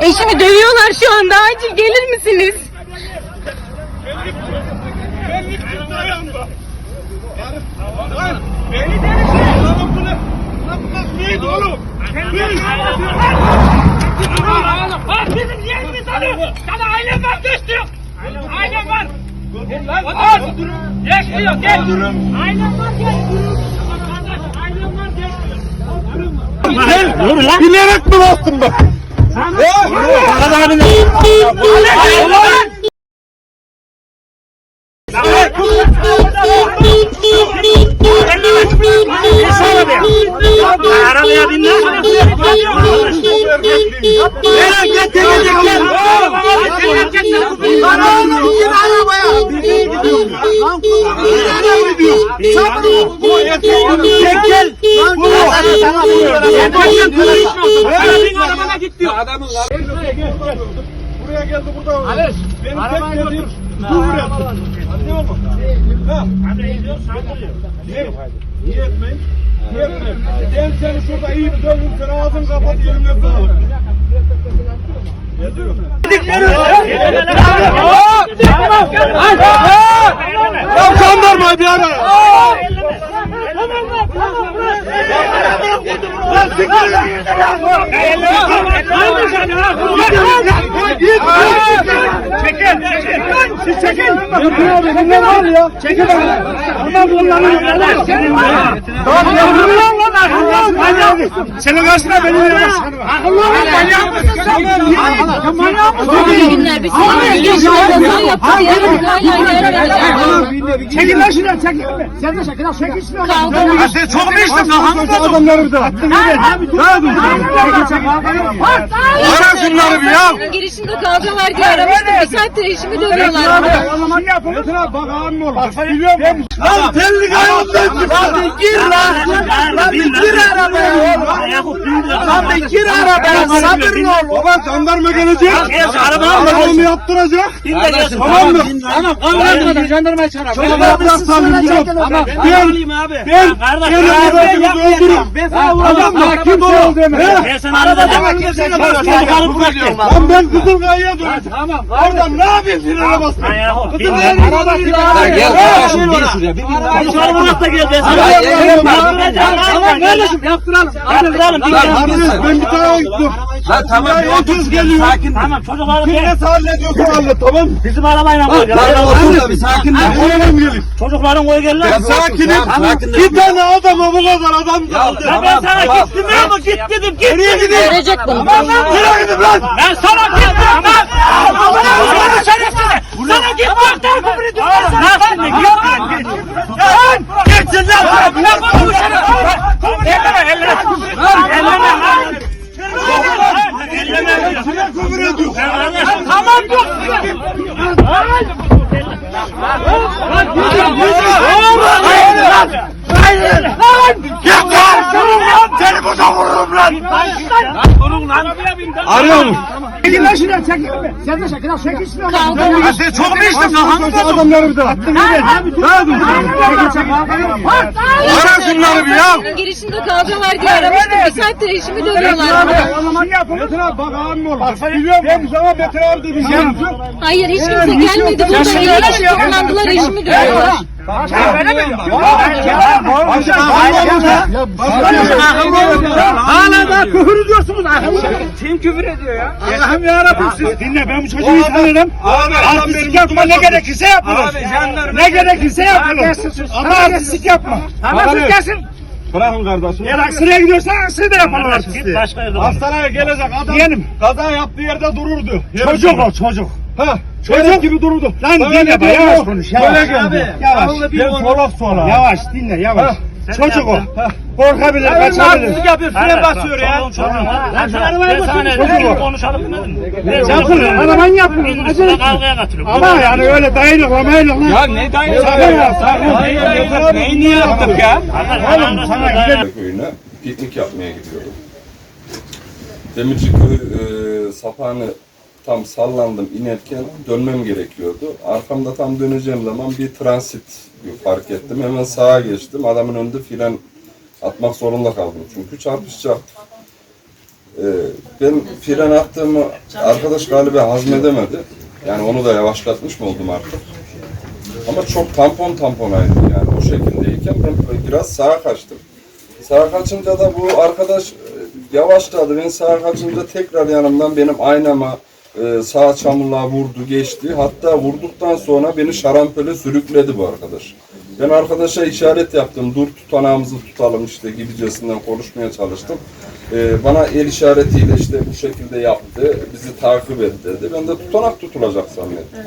Eşimi dövüyorlar şu anda. Acil gelir misiniz? Lan bizim yerimiz alıyor. Sana ailem var gösteriyor. Ailem var. Var. Geç diyor geç. Ailem var geç. Ailem var Yürü lan. Bilerek mi bastın bak? Ya. Bana abi ne? Arabaya bin lan. Nereye getirecekler? Lan oğlum gir arabaya. Lan nereye gidiyor? Sabır bu erkek. Sana Arabana git diyor. Buraya geldi burada. Aleş. Benim tek dediğim küfür et. Anlıyor musun? Ha. Niye? Niye etmeyin? Niye etmeyin? Ben seni şurada iyi bir dövdüm. Sen ağzını kapat yerimle sağlık. Geliyor. Ya kandırma bir ara. Lan Çekil, çekil. Siz çekin. Yapıyor abi. Ne var ya? Çekin abi. Bunlar bunlar. Tamam ya. Senin karşına benim yanıma. Manyak mısın? Manyak mısın? İyi günler. Bir sene yaşına kaza yaptık. Yarın hala Çekin lan şuradan çekin. Sen de çekin lan. Şuradan. Var. Sen çok mu içtin lan? Adamları bir daha. Abi dur. Çekin Ara şunları bir ya. Girişinde kavga var diye aramıştım. Bir saattir eşimi dövüyorlar. Ne yapalım? Bak ağam. Bak biliyor musun? Lan ayağımdan çıktı. Lan gir lan. Lan bir gir arabaya. Lan bir gir arabaya. Sabırlı ol. Baba jandarma gelecek. Arabamı yaptıracak. Tamam mı? Tamam, kavga jandarmayı çağır. Biraz sakin ol. Ben, ben, ben adamı öldürürüm. Adam da kim ol deme. Ben sana arabada Lan ben Kızılkaya'ya döneceğim. Tamam. Oradan ne yapıyorsun arabasını? Kızılkaya'ya gel kardeşim bir şuraya. Bir Sorumluluk da gel. Tamam kardeşim yaptıralım. Yaptıralım. Ben bir tane gittim. Lan tamam. Otuz geliyor. Sakin. Tamam çocukları gel. Nasıl hallediyorsun hallet tamam mı? Bizim arabayla koy. Otur bir sakin ol. Oğlum gelin. Çocukların koy gel lan. Ben sakinim. Bir tane adama bu kadar adam kaldı. Ya ben sana git dedim ama git dedim. Git Nereye bunu. Nereye gideyim lan? Ben sana git dedim lan. Sana şerefsiz. Sana git bak der küfür ediyorsun. Lan şimdi git lan git. Lan gitsin lan. Lan bu şerefsiz. Elleme elleme. Elleme lan. Elleme. Kime küfür ediyorsun? Tamam dur. Yeter! Seni burada vururum lan! Arıyor mu? Çekin lan şuradan çekin. Sen de çekin lan çekin şuradan. Kavga var. Sen çok mu içtin lan? Hangi adamları bir daha? Ne yapıyorsun? Çekin çekin. Ara şunları bir ya. Girişinde kavga var diye aramıştım. Bir saattir eşimi dövüyorlar. Ne yapalım? Metin abi bak ağam olur. Biliyorum. Ben sana Metin abi dedim. Hayır hiç kimse gelmedi. Burada 50 kişi toplandılar eşimi dövüyorlar. Hala da küfür ediyorsunuz. Kim küfür ediyor ya? Allah'ım yarabbim siz dinle ben bu çocuğu tanırım. Artistik yapma ne gerekirse yapılır. Ne gerekirse yapılır. Ama artistik yapma. Tamam gelsin. Bırakın kardeşim. Eğer Aksaray'a gidiyorsan Aksaray'da yapalım artisti. Başka yerde. Hastaneye gelecek adam Diyelim. kaza yaptığı yerde dururdu. Çocuk o çocuk. Ha. Çocuk gibi dururdu. Lan dinle bak yavaş konuş. Yavaş. Yavaş. Ben solak solak. Yavaş dinle yavaş. Çocuk o. Korkabilir, kaçabilir. yapıyor, fren basıyor ya. Lan şu arabayı basın. Konuşalım dedim. Yapın, araban yapın. Acele Kavgaya katılıyorum. Ama yani öyle dayılıkla mayılıkla. Ya ne dayılıkla? Sakın ya, sakın. Neyi niye yaptık ya? Oğlum sana güzel köyüne piknik yapmaya gidiyorum. Demirciköy e, sapağını tam sallandım inerken dönmem gerekiyordu. Arkamda tam döneceğim zaman bir transit fark ettim. Hemen sağa geçtim. Adamın önünde fren atmak zorunda kaldım. Çünkü çarpışacaktı. Ee, ben fren attığımı arkadaş galiba hazmedemedi. Yani onu da yavaşlatmış mı oldum artık. Ama çok tampon tamponaydı yani o şekildeyken ben biraz sağa kaçtım. Sağa kaçınca da bu arkadaş e, yavaşladı. Ben sağa kaçınca tekrar yanımdan benim aynama e, sağ çamurluğa vurdu geçti. Hatta vurduktan sonra beni şarampole sürükledi bu arkadaş. Ben arkadaşa işaret yaptım. Dur tutanağımızı tutalım işte gibicesinden konuşmaya çalıştım. E, bana el işaretiyle işte bu şekilde yaptı. Bizi takip et dedi. Ben de tutanak tutulacak zannettim.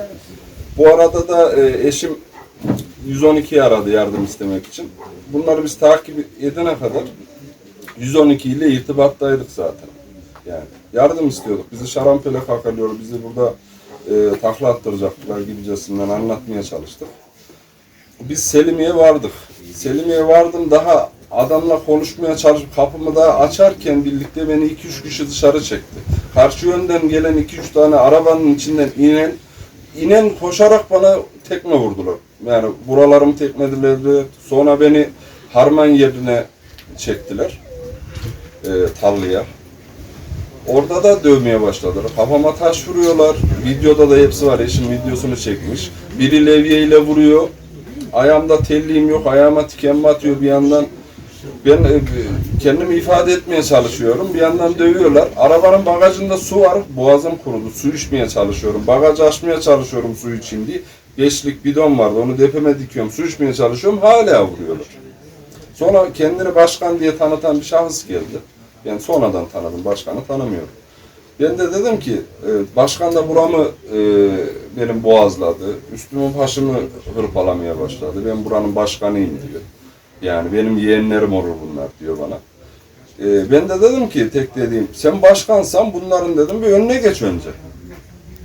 Bu arada da e, eşim 112'yi aradı yardım istemek için. Bunları biz takip edene kadar 112 ile irtibattaydık zaten. Yani yardım istiyorduk. Bizi şarampole kakalıyor, bizi burada e, takla attıracaklar gibicesinden anlatmaya çalıştık. Biz Selimiye vardık. Selimiye vardım daha adamla konuşmaya çalışıp kapımı da açarken birlikte beni 2-3 kişi dışarı çekti. Karşı yönden gelen 2-3 tane arabanın içinden inen inen koşarak bana tekme vurdular. Yani buralarımı tekmelediler. Sonra beni harman yerine çektiler. E, tallıya. Orada da dövmeye başladılar. Kafama taş vuruyorlar. Videoda da hepsi var. Eşim videosunu çekmiş. Biri levyeyle vuruyor. Ayağımda telliğim yok. Ayağıma tiken batıyor bir yandan. Ben e, kendimi ifade etmeye çalışıyorum. Bir yandan dövüyorlar. Arabanın bagajında su var. Boğazım kurudu. Su içmeye çalışıyorum. Bagajı açmaya çalışıyorum su için diye. Beşlik bidon vardı. Onu depeme dikiyorum. Su içmeye çalışıyorum. Hala vuruyorlar. Sonra kendini başkan diye tanıtan bir şahıs geldi. Ben sonradan tanıdım. Başkanı tanımıyorum. Ben de dedim ki e, başkan da buramı e, benim boğazladı. Üstümü başımı hırpalamaya başladı. Ben buranın başkanıyım diyor. Yani benim yeğenlerim olur bunlar diyor bana. E, ben de dedim ki tek dediğim sen başkansan bunların dedim bir önüne geç önce.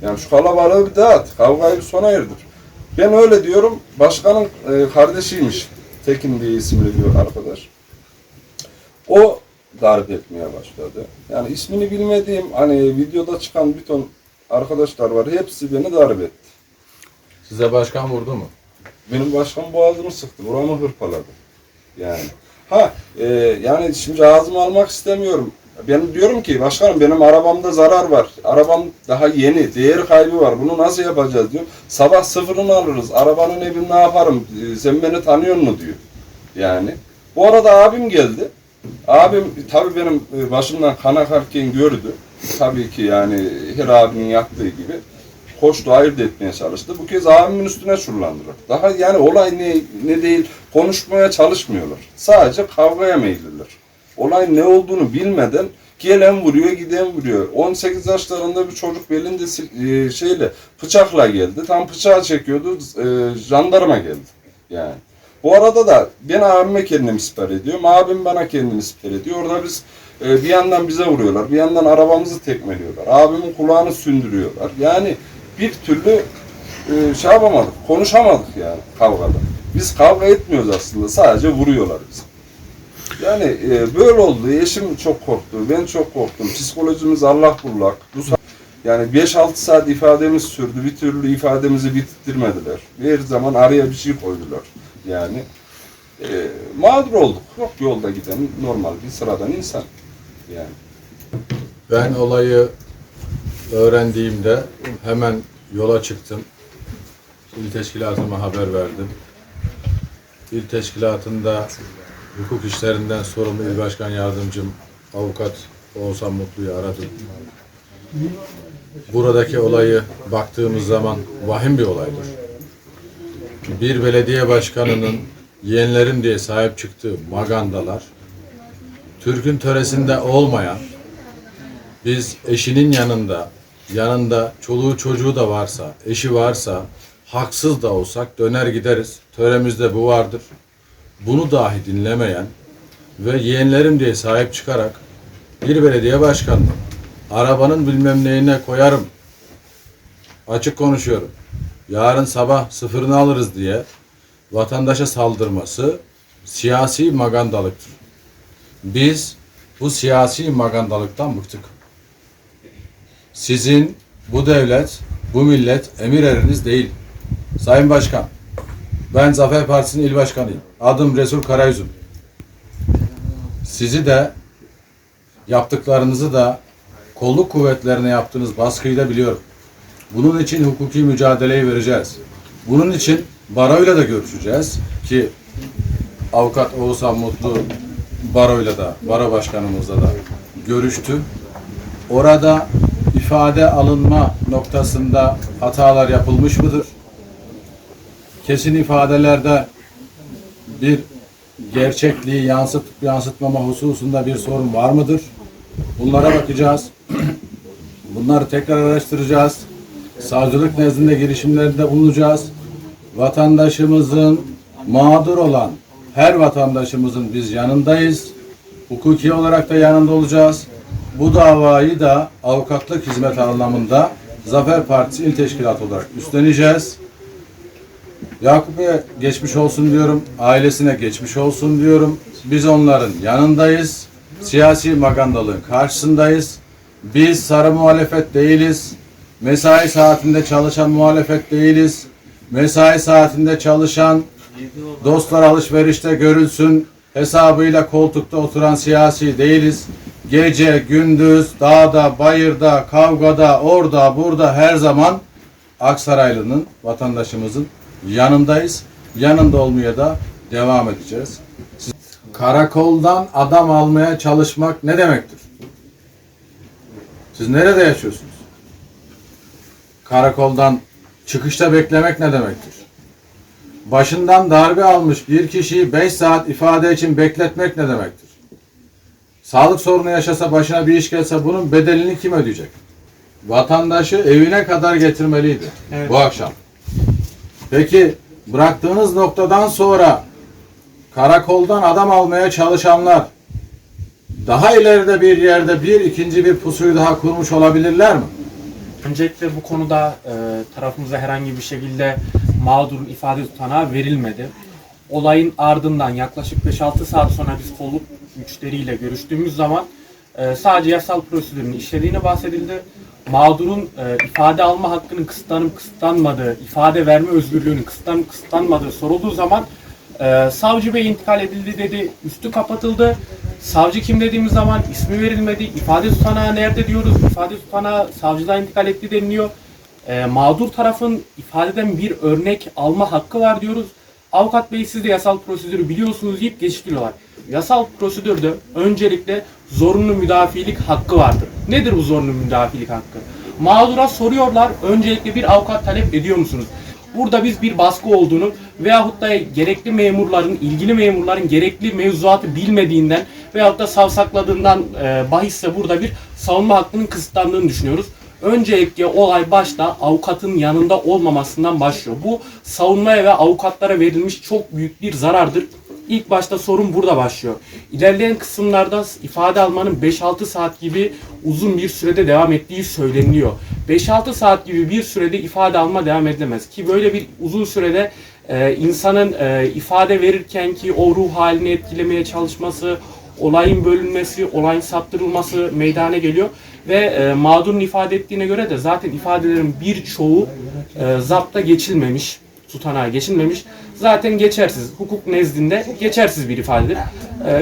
Yani şu kalabalığı bir dağıt. Kavgayı bir sona erdir. Ben öyle diyorum. Başkanın kardeşiymiş. Tekin diye isimli diyor arkadaş. O darp etmeye başladı. Yani ismini bilmediğim hani videoda çıkan bir ton arkadaşlar var. Hepsi beni darp etti. Size başkan vurdu mu? Benim başkan boğazımı sıktı. Buramı hırpaladı. Yani. Ha e, yani şimdi ağzımı almak istemiyorum. Ben diyorum ki başkanım benim arabamda zarar var. Arabam daha yeni. Değer kaybı var. Bunu nasıl yapacağız diyor. Sabah sıfırını alırız. Arabanın evini ne yaparım? E, Sen beni tanıyor mu diyor. Yani. Bu arada abim geldi. Abim tabii benim e, başımdan kan akarken gördü. Tabii ki yani her abinin yaptığı gibi koştu ayırt etmeye çalıştı. Bu kez abimin üstüne çullandılar. Daha yani olay ne, ne değil konuşmaya çalışmıyorlar. Sadece kavgaya meyilliler. Olay ne olduğunu bilmeden gelen vuruyor giden vuruyor. 18 yaşlarında bir çocuk belinde e, şeyle bıçakla geldi. Tam bıçağı çekiyordu. E, jandarma geldi. Yani. Bu arada da ben abime kendimi siper ediyorum. Abim bana kendini siper ediyor. Orada biz e, bir yandan bize vuruyorlar. Bir yandan arabamızı tekmeliyorlar. Abimin kulağını sündürüyorlar. Yani bir türlü e, şey yapamadık. Konuşamadık yani kavgada. Biz kavga etmiyoruz aslında. Sadece vuruyorlar bizi. Yani e, böyle oldu. Eşim çok korktu. Ben çok korktum. Psikolojimiz Allah bullak. Bu yani 5-6 saat ifademiz sürdü. Bir türlü ifademizi bitirmediler. Her zaman araya bir şey koydular. Yani e, mağdur olduk. Yok yolda giden normal bir sıradan insan. Yani. Ben olayı öğrendiğimde hemen yola çıktım. İl teşkilatıma haber verdim. İl teşkilatında hukuk işlerinden sorumlu il başkan yardımcım avukat Oğuzhan Mutlu'yu aradım. Buradaki olayı baktığımız zaman vahim bir olaydır. Bir belediye başkanının yeğenlerim diye sahip çıktığı magandalar, Türk'ün töresinde olmayan, biz eşinin yanında, yanında çoluğu çocuğu da varsa, eşi varsa, haksız da olsak döner gideriz. Töremizde bu vardır. Bunu dahi dinlemeyen ve yeğenlerim diye sahip çıkarak bir belediye başkanının arabanın bilmem neyine koyarım. Açık konuşuyorum. Yarın sabah sıfırını alırız diye vatandaşa saldırması siyasi magandalıktır. Biz bu siyasi magandalıktan bıktık. Sizin bu devlet, bu millet emir eriniz değil. Sayın Başkan, ben Zafer Partisi'nin il başkanıyım. Adım Resul Karayüzüm. Sizi de Yaptıklarınızı da kolluk kuvvetlerine yaptığınız baskıyı da biliyorum. Bunun için hukuki mücadeleyi vereceğiz. Bunun için baroyla da görüşeceğiz ki avukat Oğuzhan Mutlu baroyla da, baro başkanımızla da görüştü. Orada ifade alınma noktasında hatalar yapılmış mıdır? Kesin ifadelerde bir gerçekliği yansıt, yansıtmama hususunda bir sorun var mıdır? Bunlara bakacağız. Bunları tekrar araştıracağız. Savcılık nezdinde girişimlerinde bulunacağız. Vatandaşımızın mağdur olan her vatandaşımızın biz yanındayız. Hukuki olarak da yanında olacağız. Bu davayı da avukatlık hizmet anlamında Zafer Partisi İl Teşkilatı olarak üstleneceğiz. Yakup Bey'e geçmiş olsun diyorum. Ailesine geçmiş olsun diyorum. Biz onların yanındayız. Siyasi magandalığın karşısındayız. Biz sarı muhalefet değiliz. Mesai saatinde çalışan muhalefet değiliz. Mesai saatinde çalışan dostlar alışverişte görülsün hesabıyla koltukta oturan siyasi değiliz. Gece, gündüz, dağda, bayırda, kavgada, orada, burada her zaman Aksaraylı'nın, vatandaşımızın yanındayız. Yanında olmaya da devam edeceğiz. Karakoldan adam almaya çalışmak ne demektir? Siz nerede yaşıyorsunuz? Karakoldan çıkışta beklemek ne demektir? Başından darbe almış bir kişiyi 5 saat ifade için bekletmek ne demektir? Sağlık sorunu yaşasa başına bir iş gelse bunun bedelini kim ödeyecek? Vatandaşı evine kadar getirmeliydi bu akşam. Peki bıraktığınız noktadan sonra karakoldan adam almaya çalışanlar daha ileride bir yerde bir ikinci bir pusuyu daha kurmuş olabilirler mi? Öncelikle bu konuda e, tarafımıza herhangi bir şekilde mağdurun ifade tutanağı verilmedi. Olayın ardından yaklaşık 5-6 saat sonra biz kolluk güçleriyle görüştüğümüz zaman e, sadece yasal prosedürün işlediğini bahsedildi. Mağdurun e, ifade alma hakkının kısıtlanıp kısıtlanmadığı, ifade verme özgürlüğünün kısıtlanıp kısıtlanmadığı sorulduğu zaman e, savcı bey intikal edildi dedi, üstü kapatıldı. Savcı kim dediğimiz zaman ismi verilmedi, ifade tutanağı nerede diyoruz, ifade tutanağı savcıdan intikal etti deniliyor. E, mağdur tarafın ifadeden bir örnek alma hakkı var diyoruz. Avukat bey siz de yasal prosedürü biliyorsunuz deyip geçiştiriyorlar. Yasal prosedürde öncelikle zorunlu müdafilik hakkı vardır. Nedir bu zorunlu müdafilik hakkı? Mağdura soruyorlar, öncelikle bir avukat talep ediyor musunuz? Burada biz bir baskı olduğunu veyahut da gerekli memurların, ilgili memurların gerekli mevzuatı bilmediğinden veyahut da savsakladığından e, bahisse burada bir savunma hakkının kısıtlandığını düşünüyoruz. Öncelikle olay başta avukatın yanında olmamasından başlıyor. Bu savunmaya ve avukatlara verilmiş çok büyük bir zarardır. İlk başta sorun burada başlıyor. İlerleyen kısımlarda ifade almanın 5-6 saat gibi uzun bir sürede devam ettiği söyleniliyor. 5-6 saat gibi bir sürede ifade alma devam edilemez. Ki böyle bir uzun sürede e, insanın e, ifade verirken ki o ruh halini etkilemeye çalışması, olayın bölünmesi, olayın saptırılması meydana geliyor. Ve e, mağdurun ifade ettiğine göre de zaten ifadelerin birçoğu e, zapta geçilmemiş, tutanağa geçilmemiş. Zaten geçersiz, hukuk nezdinde geçersiz bir ifadedir. E,